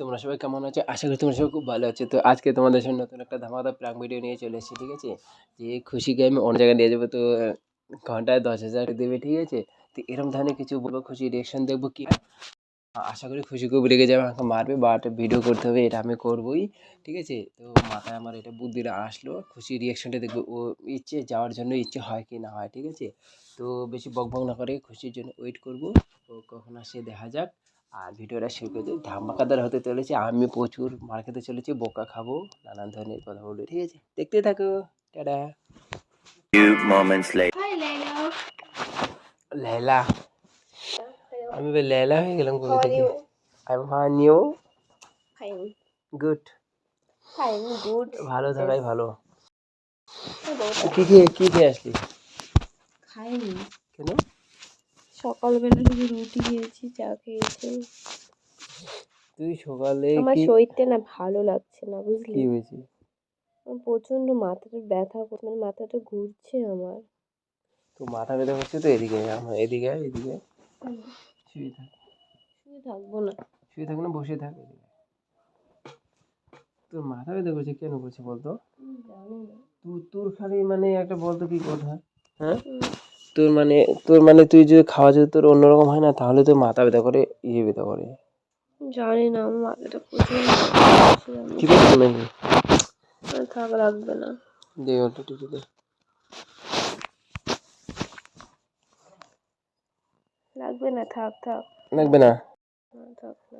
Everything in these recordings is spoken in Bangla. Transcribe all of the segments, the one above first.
তোমরা সবাই কেমন আছো? আশা করি তোমরা সবাই খুব ভালো আছো। তো আজকে তোমাদের সামনে নতুন একটা ধামাকা প্রাঙ্ক ভিডিও নিয়ে চলে এসেছি, ঠিক আছে? যে খুশিকে আমি অন্য জায়গায় নিয়ে যাব, তো ঘন্টায় দশ হাজার দেবে, ঠিক আছে? তো এরকম ধরনের কিছু বলব, খুশি রিয়েকশন দেখব কি। আশা করি খুশি খুব রেগে যাবে, আমাকে মারবে বাট ভিডিও করতে হবে, এটা আমি করবোই, ঠিক আছে? তো মাথায় আমার এটা বুদ্ধিটা আসলো, খুশি রিয়েকশনটা দেখব, ও ইচ্ছে যাওয়ার জন্য ইচ্ছে হয় কি না হয়, ঠিক আছে? তো বেশি বক না করে খুশির জন্য ওয়েট করব, ও কখন আসে দেখা যাক। আর ভিডিওটা শুরু করে দিই। ধামাকাদার হতে চলেছে। আমি প্রচুর মার খেতে চলেছি বোকা খাব নানান ধরনের কথা বলব ঠিক আছে? দেখতে থাকো। টাটা। Few moments later. Hi, Lena. Lela আমি এবার লেলা হয়ে গেলাম are থেকে? I am fine you Fine. Good Fine, good. ভালো থাকাই ভালো. কি খেয়ে কি খেয়ে আসলি? খাইনি। কেন? সকালবেলা শুধু রুটি খেয়েছি চা খেয়েছি। তুই সকালে আমার শরীরটা না ভালো লাগছে না বুঝলি? কি হয়েছে? প্রচণ্ড মাথাটা ব্যথা করছে মানে মাথাটা ঘুরছে আমার। তো মাথা ব্যথা করছে তো এদিকে আমার এদিকে এদিকে। শুয়ে থাক। শুয়ে থাকব না। শুয়ে থাক না বসে থাক। তোর মাথা ব্যথা করছে কেন করছে বলতো? জানি না। তুই তোর খালি মানে একটা বলতো কি কথা? হ্যাঁ? তোর মানে তোর মানে তুই যদি খাওয়া যদি তোর অন্যরকম হয় না তাহলে তোর মাথা ব্যথা করে ইয়ে ব্যথা করে। জানি না আমার মাথাটা আমি কি করছিস নাকি? থাক লাগবে না। দে অল্প টিপে দে। লাগবে না থাক থাক। লাগবে না?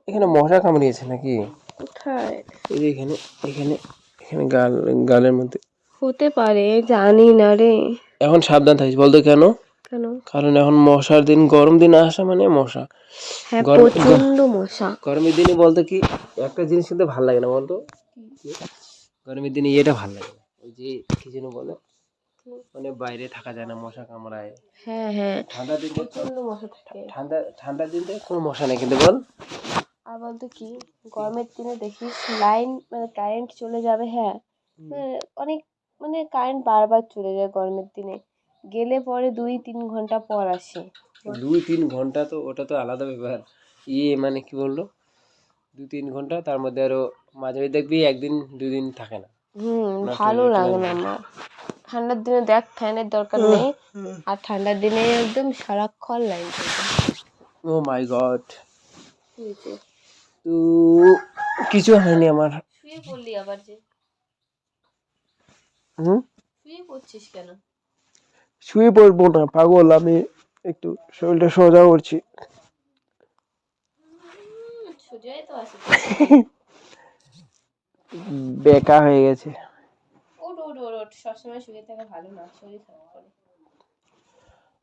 এখানে মশা কামড়িয়েছে নাকি? কোথায়? এই যে এখানে এখানে এখানে গাল গালের মধ্যে। হতে পারে জানি না রে। এখন সাবধান থাকিস বলতো কেন? কেন? কারণ এখন মশার দিন গরম দিন আসা মানে মশা। হ্যাঁ প্রচণ্ড মশা। গরমের দিনে বলতো কি একটা জিনিস কিন্তু ভালো লাগে না বলতো? গরমের দিনে ইয়েটা ভালো লাগে না। ওই যে কি যেন বলে? মানে বাইরে থাকা যায় না মশা কামড়ায়। হ্যাঁ হ্যাঁ। ঠান্ডার দিন প্রচণ্ড মশা থাকে। ঠান্ডা ঠান্ডার দিনটা কোনো মশা নেই কিন্তু বল। আর বলতো কি গরমের দিনে দেখিস লাইন মানে কারেন্ট চলে যাবে হ্যাঁ। মানে অনেক মানে কারেন্ট বারবার চলে যায় গরমের দিনে। গেলে পরে দুই তিন ঘণ্টা পর আসে। দুই তিন ঘণ্টা তো ওটা তো আলাদা ব্যাপার। ইয়ে মানে কি বলল? দু তিন ঘণ্টা তার মধ্যে আরও মাঝে মাঝে দেখবি একদিন দুদিন থাকে না। হুম ভালো লাগে না আমার। ঠান্ডার দিনে দেখ ফ্যানের দরকার নেই। আর ঠান্ডার দিনে একদম সারাক্ষণ লাইন চলবে। Oh my god. তো কিছু হয়নি আমার। শুয়ে পড়লি আবার যে। হুম? শুয়ে পড়ছিস কেন? শুয়ে পড়ব না পাগল আমি একটু শরীরটা সোজা করছি। বেকা হয়ে গেছে।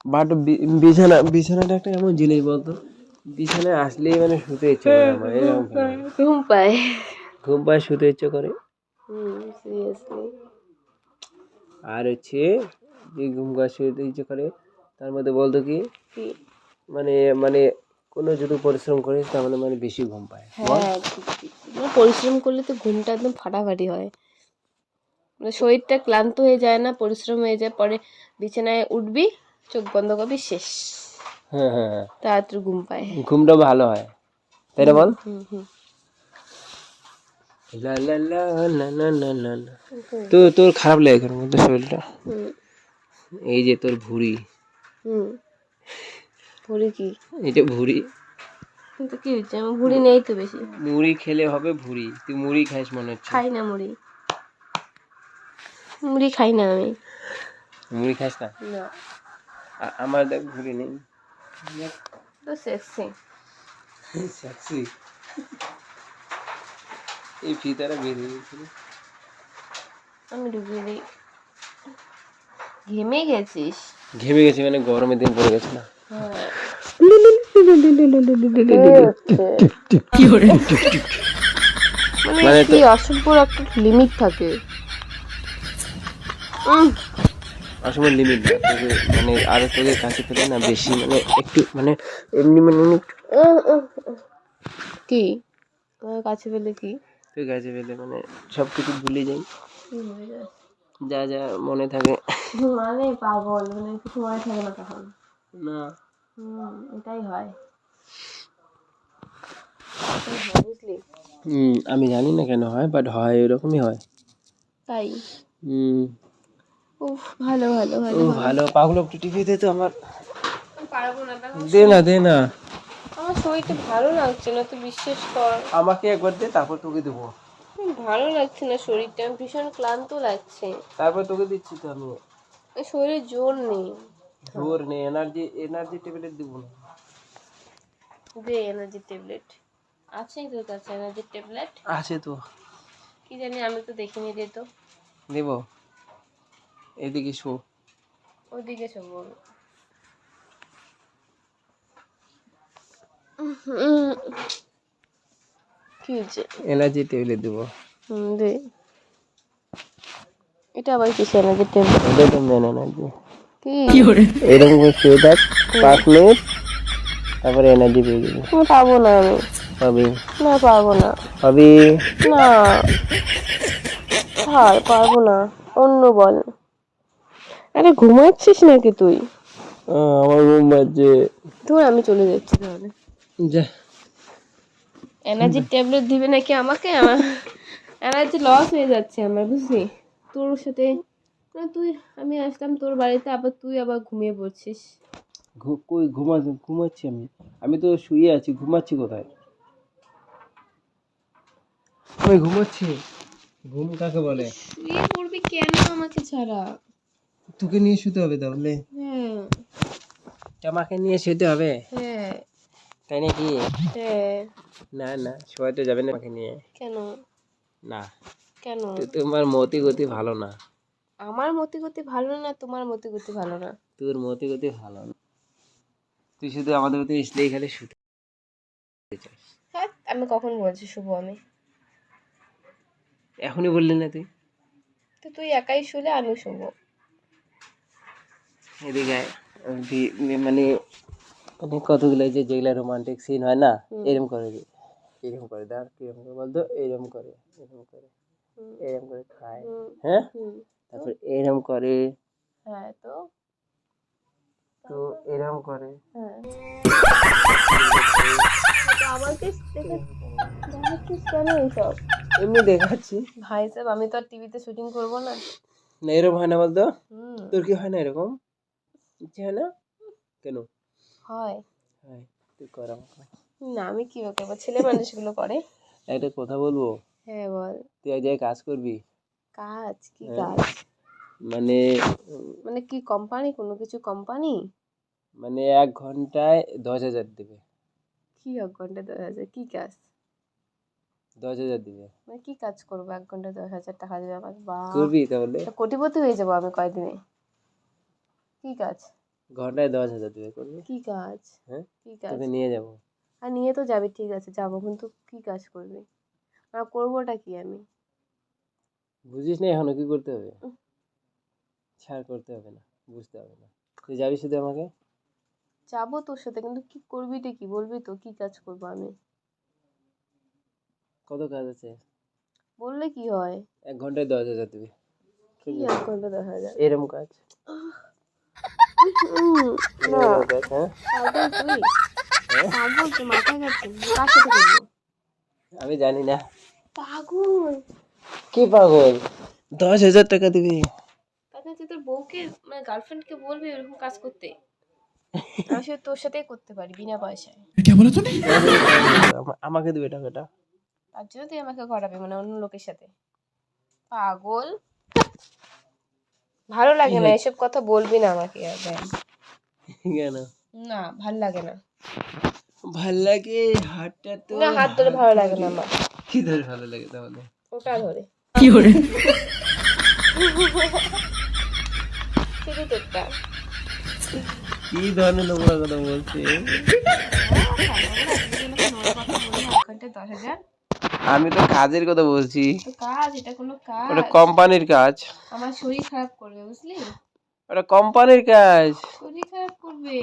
বাট বিছানা বিছানাটা একটা এমন জিনিস বলতো বিছানায় আসলেই মানে শুতে ইচ্ছে করে আমার এরকম ঘুম পায়। ঘুম পায় শুতে ইচ্ছে করে। আর হচ্ছে যে ঘুম ঘাসে দিয়েছে করে তার মধ্যে বলতো কি মানে মানে কোনো যদি পরিশ্রম করে তাহলে মানে, মানে বেশি ঘুম পায়। হ্যাঁ মানে পরিশ্রম করলে তো ঘুমটা একদম ফাটাফাটি হয়। মানে শরীরটা ক্লান্ত হয়ে যায় না পরিশ্রম হয়ে যায় পরে বিছানায় উঠবি চোখ বন্ধ করবি শেষ। হ্যাঁ হ্যাঁ, হ্যাঁ। তাড়াতাড়ি ঘুম পায়। ঘুমটা ভালো হয়। তাই না বল? লা লা লা না না না না তো তোর খারাপ লাগে মধ্যে শরীরটা? এই যে তোর ভুঁড়ি। হুম। ভুড়ি কি? এটা ভুঁড়ি। কিন্তু কি হচ্ছে? আমার ভুড়ি নেই তো বেশি। মুড়ি খেলে হবে ভুঁড়ি। তুই মুড়ি খাইস মনে হচ্ছে। খাই না মুড়ি। মুড়ি খাই না আমি। মুড়ি খাইস না? না। আমার দেখ ভুঁড়ি নেই। তো সেক্সি sexy। এই ফিতাটা বেরিয়ে আমি ডুবিয়ে দিই। ঘেমে গেছিস? ঘেমে গেছে মানে গরমের দিন পড়ে গেছে না। হ্যাঁ মানে মানে কি অসভ্যর একটা লিমিট থাকে। আসলে লিমিট মানে আরও তোদের কাছে পেলে না বেশি মানে একটু মানে এমনি মানে। কি? কাছে পেলে কি? তোর কাছে পেলে মানে সব কিছু ভুলে যাই যা যা মনে থাকে। মানে পাগল মানে কিছু মনে থাকে না তখন। না। হুম এটাই হয়। বুঝলি? হুম আমি জানি না কেন হয় বাট হয় এরকমই হয়। তাই? হুম। উফ ভালো ভালো ও ভালো। ভালো পাগল একটু টিপে দে তো আমার। পারব না দেখো দে না দে না। আমার শরীরটা ভালো লাগছে না তুই বিশ্বাস কর। আমাকে একবার দে তারপর তোকে দেবো। ভালো লাগছে না শরীরটা ভীষণ ক্লান্ত লাগছে। তারপর তোকে দিচ্ছি তো আমি। শরীরে জোর নেই। জোর নেই এনার্জি এনার্জি ট্যাবলেট দেবো না। দে এনার্জি ট্যাবলেট আছে তোর কাছে এনার্জি ট্যাবলেট আছে তো। কি জানি আমি তো দেখিনি দে তো। দেব। এদিকে শো। ওদিকে সব বল। কি হয়েছে এনার্জি ট্যাবলেট দেবো। দে। এটা আবার কিসে এনার্জি ট্যাবলেট এটা তো মেন কি? এরকম করে শুয়ে থাক পাঁচ মিনিট তারপরে এনার্জি পেয়ে যাবি। পাবো না আমি। হবে না পারব না। হবে না। ছাড় পারব না। অন্য বল। আরে ঘুমাচ্ছিস নাকি তুই? আহ, আমার ঘুম পাচ্ছে। ধর আমি চলে যাচ্ছি তাহলে। যা। এনার্জি ট্যাবলেট দিবে নাকি আমাকে? আমার এনার্জি লস হয়ে যাচ্ছে আমার বুঝলি? তোর সাথে না তুই আমি আসলাম তোর বাড়িতে আবার তুই আবার ঘুমিয়ে পড়ছিস। কই ঘুমা ঘুমাচ্ছি আমি। আমি তো শুয়ে আছি ঘুমাচ্ছি কোথায়? আমি ঘুমাচ্ছি? ঘুম কাকে বলে? শুয়ে পড়বি কেন আমাকে ছাড়া? তোকে নিয়ে শুতে হবে তাহলে। হ্যাঁ। আমাকে নিয়ে শুতে হবে? হ্যাঁ। তাই নাকি? হ্যাঁ। না না সবাই তো যাবে না আমাকে নিয়ে। কেন? না। কেন? তো তোমার মতি গতি ভালো না। আমার মতি গতি ভালো না তোমার মতি গতি ভালো না? তোর মতি গতি ভালো না। তুই শুধু আমাদের মতো স্নেহ খালি শুতে হ্যাঁ আমি কখন বলছি শুভ আমি? এখনই বললি না তুই? তো তুই একাই শুলে আমি শুভ এদিকে মানে মানে কতগুলো যে যেগুলো রোমান্টিক সিন হয় না এরকম করে দি এরকম করে দাঁড় কীরকম করে বলতো? এরকম করে এরকম করে। এরকম করে খায়। হ্যাঁ? তারপর এরকম করে। হ্যাঁ তো? তো এরকম করে। হ্যাঁ। আমাকে দেখাচ্ছিস কেন এইসব? এমনি দেখাচ্ছি। ভাই সাহেব আমি তো আর টিভিতে শুটিং করব না। না এরকম হয় না বলতো? তোর কি হয় না এরকম? ইচ্ছে হয় না? কেন? হয়। হয় তুই কর আমাকে না আমি কি করব? ছেলে মানুষগুলো করে। একটা কথা বলব? হ্যাঁ বল। তুই এক জায়গায় কাজ করবি? কাজ? কি হ্যাঁ। কাজ? মানে মানে কি কোম্পানি কোনো কিছু কোম্পানি মানে এক ঘন্টায় দশ হাজার দেবে। কি এক ঘণ্টা দশ হাজার? কি কাজ? দশ হাজার দিবে। মানে কি কাজ করব? এক ঘণ্টা দশ হাজার টাকা দেবে আমার? বা করবি তাহলে? কোটিপতি হয়ে যাব আমি কয়দিনে? কি কাজ? ঘন্টায় দশ হাজার দিবে করবি কি কাজ? হ্যাঁ? কি কাজ? তোকে নিয়ে যাব। আর নিয়ে তো যাবি ঠিক আছে যাব কিন্তু কি কাজ করবি? আর করবোটা কি আমি? বুঝিস না এখনও কি করতে হবে। ছাড় করতে হবে না বুঝতে হবে না। তুই যাবি শুধু আমাকে? যাব তোর সাথে কিন্তু কি করবিটা কি? বলবি তো কি কাজ করব আমি? কত কাজ আছে? বললে কি হয়? এক ঘন্টায় দশ হাজার দিবে। কি এক ঘণ্টা দশ হাজার? এরম কাজ। আমি জানি না। পাগল। কি পাগল? দশ হাজার টাকা দিবি। তোর বউকে মানে গার্লফ্রেন্ডকে বলবি এরকম কাজ করতে। আমি তোর সাথেই করতে পারি বিনা পয়সায়। আমা- আমাকে দিবে টাকাটা তার জন্য তুই আমাকে করাবি মানে অন্য লোকের সাথে। পাগল। ভালো লাগে না এসব কথা বলবি না আমাকে আর ভাই। কেন? না ভালো লাগে না। ভালো লাগে? হাতটা তো না হাত ধরে ভালো লাগে না আমার। কি ধরে ভালো লাগে তাহলে? ওটা ধরে। শুধু তোরটা। কি ধরনের নোংরা কথা বলছে দশ হাজার। আমি তো কাজের কথা বলছি। কাজ এটা কোনো কাজ। ওটা কোম্পানির কাজ। আমার শরীর খারাপ করবে বুঝলি? ওটা কোম্পানির কাজ। শরীর খারাপ করবে।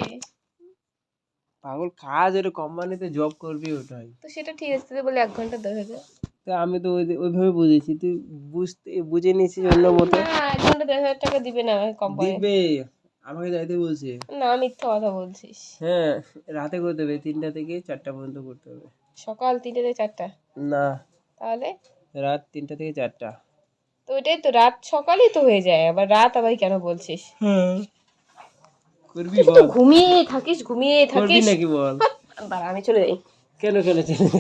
পাগল কাজ ওটা কোম্পানিতে জব করবি ওটাই। তো সেটা ঠিক আছে তুই বলে এক ঘণ্টা দশ হাজার তা আমি তো ওই ওইভাবে বুঝেছি তুই বুঝতে বুঝে নিয়েছিস অন্য মতো। না এক ঘণ্টা দশ হাজার টাকা দিবে না আমার কোম্পানি। দিবে আমাকে যাইতে বলছে। না মিথ্যা কথা বলছিস। হ্যাঁ রাতে করতে হবে তিনটা থেকে চারটা পর্যন্ত করতে হবে। সকাল তিনটে থেকে চারটা? না। তাহলে? রাত তিনটা থেকে চারটা। তো ওইটাই তো রাত সকালই তো হয়ে যায় আবার রাত আবার কেন বলছিস? করবি তুই তো ঘুমিয়ে থাকিস ঘুমিয়ে করবি থাকিস নাকি বল? বাড়া আমি চলে যাই। কেন কেন চলে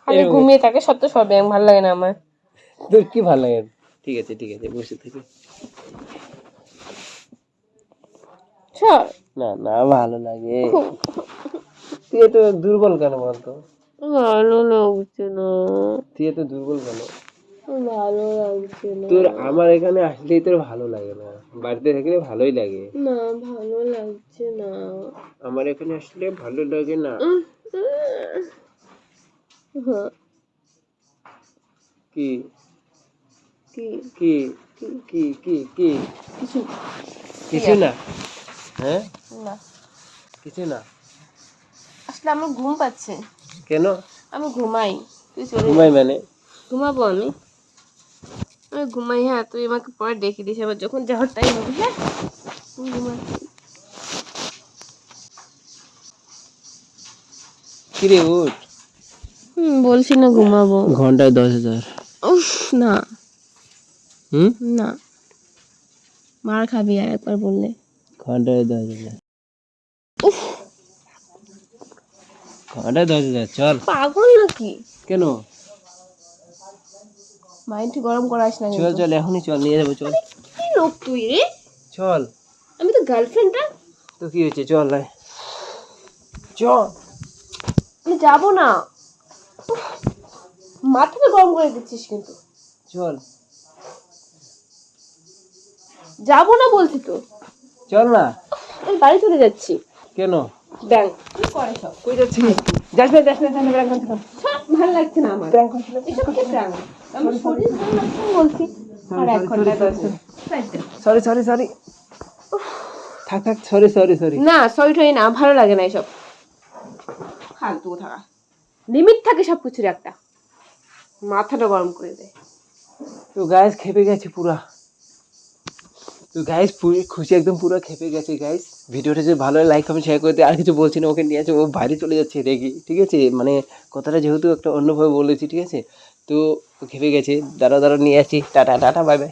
খালি ঘুমিয়ে থাকে সত্য সব ব্যায়াম ভালো লাগে না আমার। তোর কি ভালো লাগে? ঠিক আছে ঠিক আছে বসে থেকে। চল না না ভালো লাগে। তুই এত দুর্বল কেন বলতো? ভালো লাগছে না। তুই এত দুর্বল কেন? ভালো লাগছে না। তোর আমার এখানে আসলেই তোর ভালো লাগে না। বাড়িতে থাকলে ভালোই লাগে। না ভালো লাগছে না। আমার এখানে আসলে ভালো লাগে না। হ্যাঁ। কি? কি? কি? কি? কি? কি? কিছু কিছু না? হ্যাঁ? না। কিছু না? আসলে আমার ঘুম পাচ্ছে। কেন? আমি ঘুমাই। তুই চলে ঘুমাই মানে? ঘুমাবো আমি। আমি ঘুমাই হ্যাঁ তুই আমাকে পরে ডেকে দিস। আবার যখন যাওয়ার টাইম হবে হ্যাঁ? ঘুমাই কিরে উঠ। হুম বলছি না ঘুমাবো। ঘন্টায় দশ হাজার। উফ না। হুম? না। মার খাবি আর একবার বললে। ঘন্টায় দশ হাজার। ঘন্টায় দশ হাজার চল। পাগল নাকি? কেন? মাইন্ড গরম করাস না চল চল এখনই চল নিয়ে যাব চল। কি লোক তুই রে? চল। আমি তো গার্লফ্রেন্ডটা। তো কি হয়েছে? চল লাই চল। আমি যাব না। মাথাটা গরম করে দিচ্ছিস কিন্তু। চল। যাব না বলছি তো। চল না। আমি বাড়ি চলে যাচ্ছি। কেন? ব্যাংক। করে সব কই যাচ্ছিস যাস না যাস না যাস না ব্যাংক করতে ভালো লাগছে না আমার। ব্যাংক করতে এসব কি প্রাণ আমি শরীর ভালো লাগছে বলছি? আর এক ঘণ্টা দশ সরি সরি সরি থাক থাক সরি সরি সরি না সরি টরি না ভালো লাগে না এসব। ফালতু থাকা লিমিট থাকে সব কিছুর একটা। মাথাটা গরম করে দেয় তো গাইস খেপে গেছে পুরা। তো গাইস খুশি একদম পুরো খেপে গেছে গাইস ভিডিওটা যদি ভালো লাইক কমেন্ট শেয়ার করতে। আর কিছু বলছি না, ওকে নিয়ে আছে ও বাইরে চলে যাচ্ছে রেগে, ঠিক আছে? মানে কথাটা যেহেতু একটা অন্যভাবে বলেছি, ঠিক আছে? তো খেপে গেছে। দাঁড়া দাঁড়া নিয়ে আসছি টাটা টাটা বাই বাই